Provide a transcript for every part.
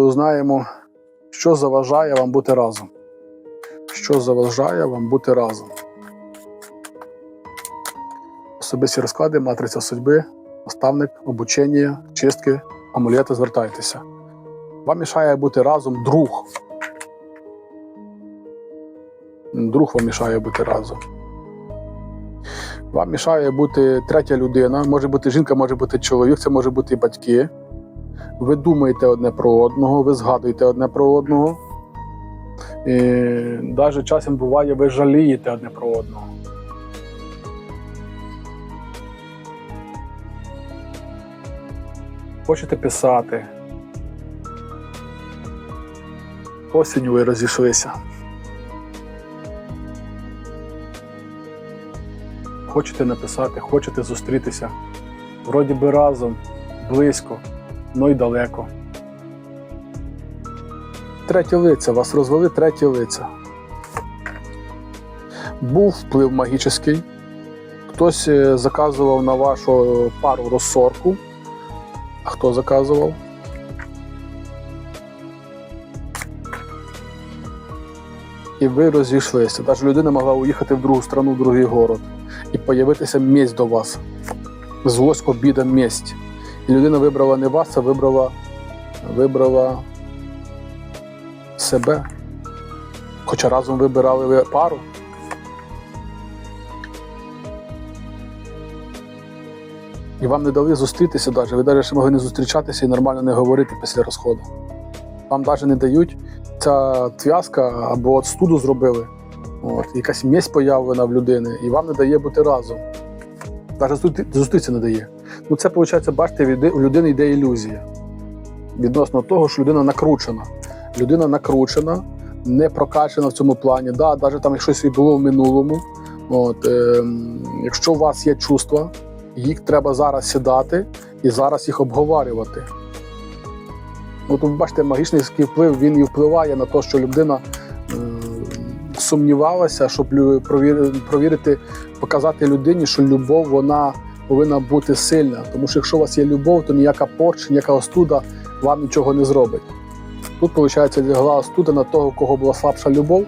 узнаємо, що заважає вам бути разом. Що заважає вам бути разом. Особисті розклади, матриця судьби, наставник, обучення, чистки, амулети, звертайтеся. Вам мішає бути разом друг. Друг вам мішає бути разом. Вам мішає бути третя людина, може бути жінка, може бути чоловік, це може бути батьки. Ви думаєте одне про одного, ви згадуєте одне про одного. І навіть часом буває, ви жалієте одне про одного. Хочете писати. Осінню ви розійшлися. Хочете написати, хочете зустрітися. Вроді би разом, близько, но й далеко. Третє лиця, вас розвели третє лиця. Був вплив магічний. Хтось е, заказував на вашу пару розсорку. А хто заказував? І ви розійшлися. Навіть людина могла уїхати в другу страну, в другий город і появитися місць до вас. Злость, обіда, місць. Людина вибрала не вас, а вибрала, вибрала себе. Хоча разом вибирали ви пару. І вам не дали зустрітися навіть. Ви навіть ще могли не зустрічатися і нормально не говорити після розходу. Вам навіть не дають ця тв'язка або от студу зробили. От, якась місць появлена в людини, і вам не дає бути разом. Навіть зустріти- зустрітися не дає. Ну, це, виходить, бачите, у людини йде ілюзія. Відносно того, що людина накручена. Людина накручена, не прокачана в цьому плані. Да, навіть там щось і було в минулому. От, е, якщо у вас є чувства, їх треба зараз сідати і зараз їх обговорювати. Ну, тут, бачите, магічний вплив він і впливає на те, що людина е, сумнівалася, щоб провірити, показати людині, що любов вона повинна бути сильна. Тому що якщо у вас є любов, то ніяка порч, ніяка остуда вам нічого не зробить. Тут, виходить, лягла остуда на того, у кого була слабша любов,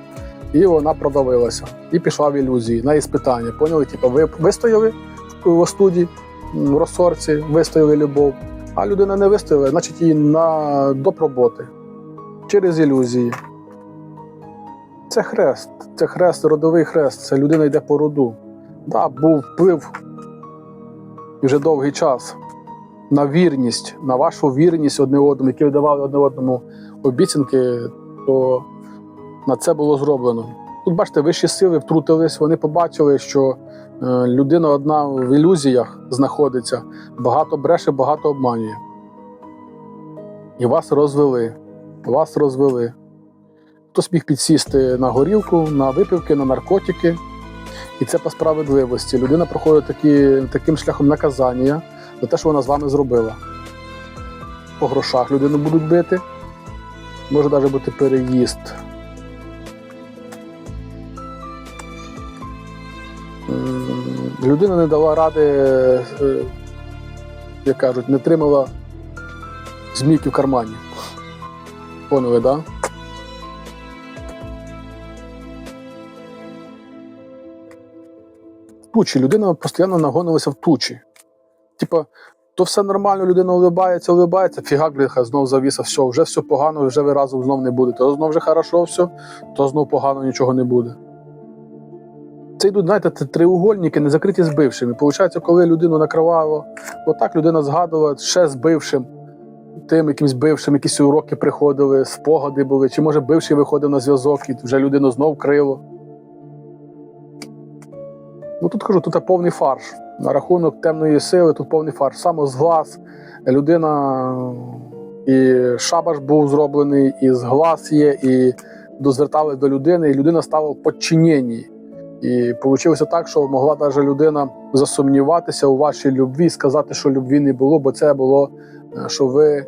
і вона продавилася. І пішла в ілюзії на іспитання. Поняли? Типу, ви вистояли в остуді, в розсорці, вистояли любов, а людина не вистояла, значить її на доп роботи через ілюзії. Це хрест, це хрест, родовий хрест, це людина йде по роду. Да, був вплив вже довгий час на вірність, на вашу вірність одне одному, які ви давали одне одному обіцянки, то на це було зроблено. Тут, бачите, вищі сили втрутились, вони побачили, що е, людина одна в ілюзіях знаходиться, багато бреше, багато обманює. І вас розвели. Вас розвели. Хтось міг підсісти на горілку, на випивки, на наркотики. І це по справедливості. Людина проходить такі, таким шляхом наказання за те, що вона з вами зробила. По грошах людину будуть бити. Може навіть бути переїзд. Людина не дала ради, е, як кажуть, не тримала змійки в кармані. Поняли, так? Да? Тучі. Людина постійно нагонилася в тучі. Типа, то все нормально, людина улибається, улибається, фігак, бляха, знов завіса, все, вже все погано, вже ви разом знов не будете. То знов вже хорошо все, то знов погано нічого не буде. Це йдуть, знаєте, це треугольники, не закриті з бившими. Получається, коли людину накривало, отак людина згадувала ще з бившим, тим якимсь бившим, якісь уроки приходили, спогади були, чи може бивший виходив на зв'язок і вже людину знов крило. Ну тут кажу, тут повний фарш. На рахунок темної сили, тут повний фарш. Самозглас, людина і шабаш був зроблений, і зглас є, і дозвертали до людини, і людина стала в подчиненні. І вийшло так, що могла навіть людина засумніватися у вашій любві, сказати, що любві не було, бо це було, е, що ви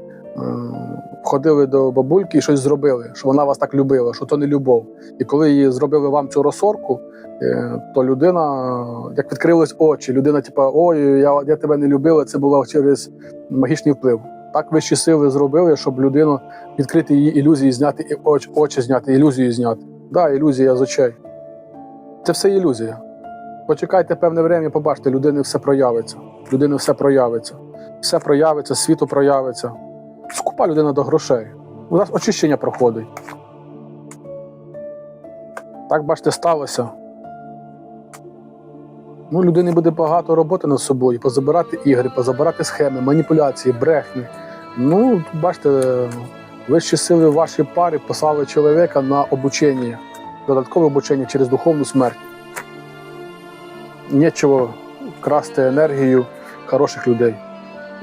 ходили до бабульки і щось зробили, що вона вас так любила, що то не любов. І коли її зробили вам цю розсорку, е, то людина, як відкрились очі, людина, типа, ой, я, я тебе не любила, це було через магічний вплив. Так вищі сили зробили, щоб людину відкрити її ілюзії, зняти і очі, очі зняти, ілюзію зняти. Да, ілюзія з очей. Це все ілюзія. Почекайте певне время, побачите, людини все проявиться. Людини все проявиться. Все проявиться, світу проявиться. Скупа людина до грошей. У нас очищення проходить. Так, бачите, сталося. Ну, людині буде багато роботи над собою, позабирати ігри, позабирати схеми, маніпуляції, брехні. Ну, бачите, вищі сили в вашій парі послали чоловіка на обучення, додаткове обучення через духовну смерть. Нічого красти енергію хороших людей.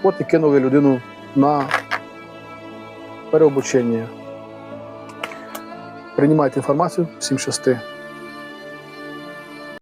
От і кинули людину на переобучення. Приймайте інформацію, всім щасти.